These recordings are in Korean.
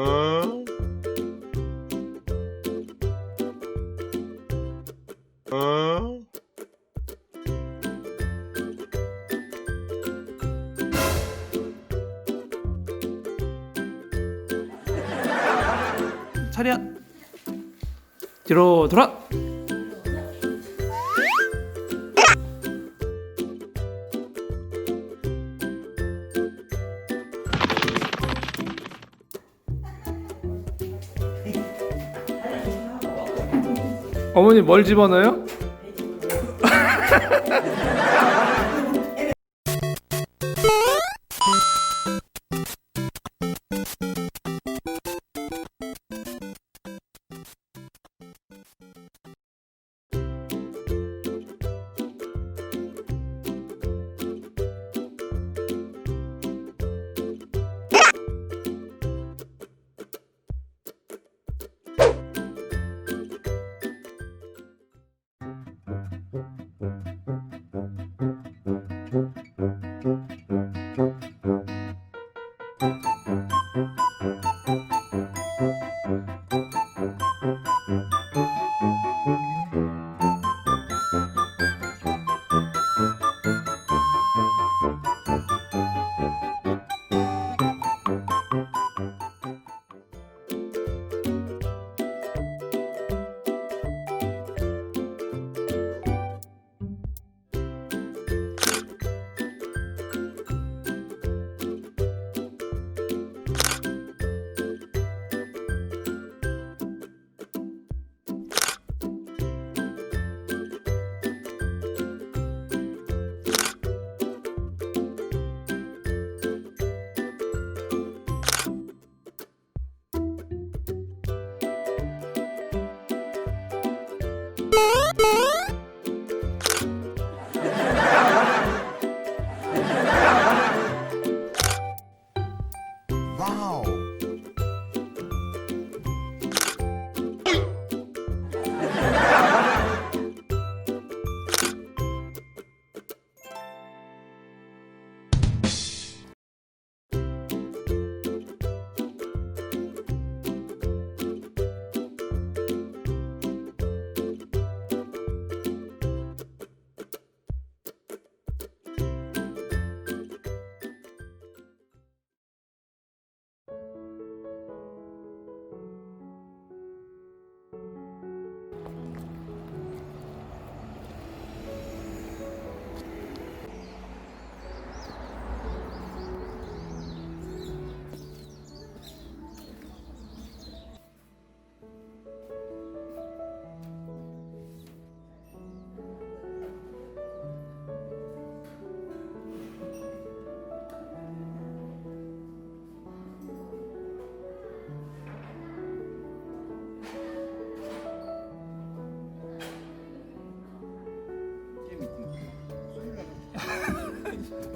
Huh? Huh? 차렷 뒤로 돌아 어머니 뭘 집어넣어요? Mm-hmm.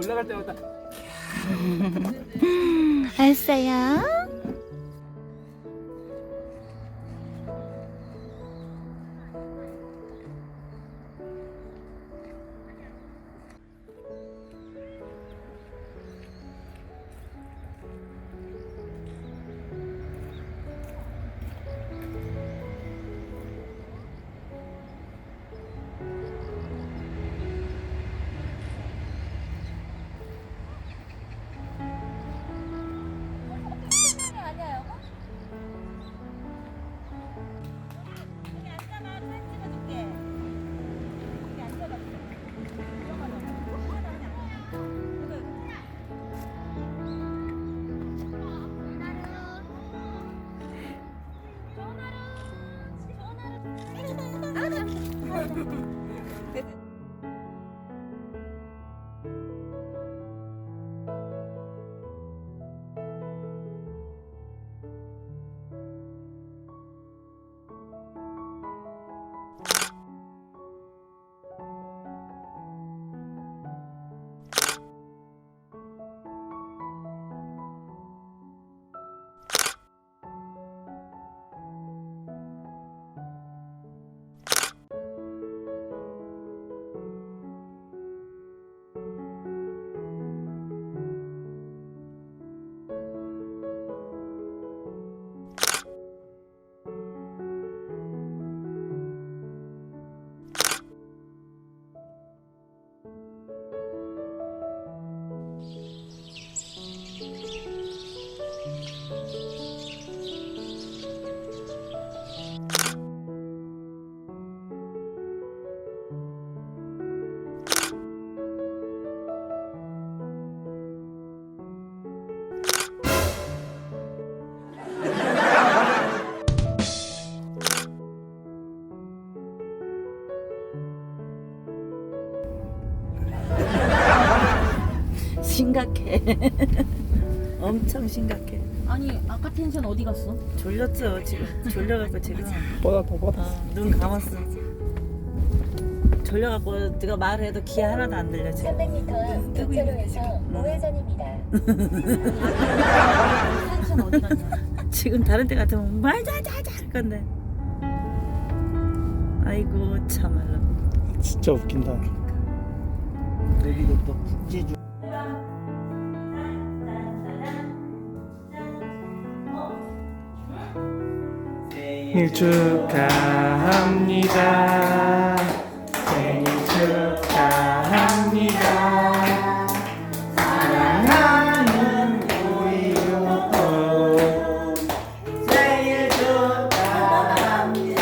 올라갈 때마다 알았어요. Ha ha ha! 심각해. 엄청 심각해. 아니 아까 텐션 어디 갔어? 졸렸죠 지금. 졸려갖고 지금. 뻗어 더 뻗어. 어, 눈 감았어. 졸려갖고 네가 말해도 귀 하나도 안 들려 지금. 300m 도차로에서 우회전입니다. 텐션 어디 갔냐? 지금 다른 데 같으면 말자자자 할 건데. 아이고 참말로. 진짜 웃긴다. 여기도 또 국제주 생일 축하합니다. 생일 축하합니다. 사랑하는 우리 용돈 생일 축하합니다.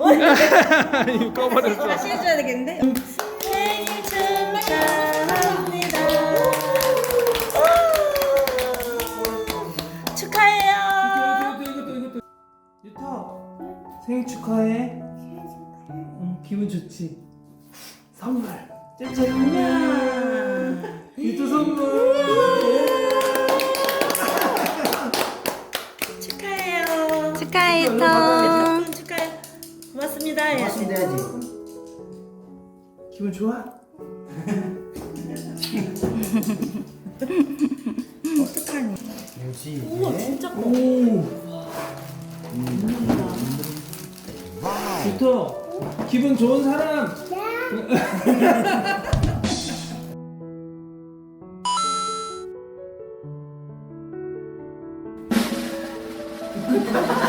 이거 꺼버렸어. 해줘야 되겠는데? 기분 좋지. 선물. 짜잔. 유터 선물. 축하해요. 축하해, tom. 덕분 축하해. 고맙습니다. 해야지. 맞습니다 해야지 기분 좋아? 어떡하니? 역시 우와 진짜 커. 오. 유터 기분 좋은 사람.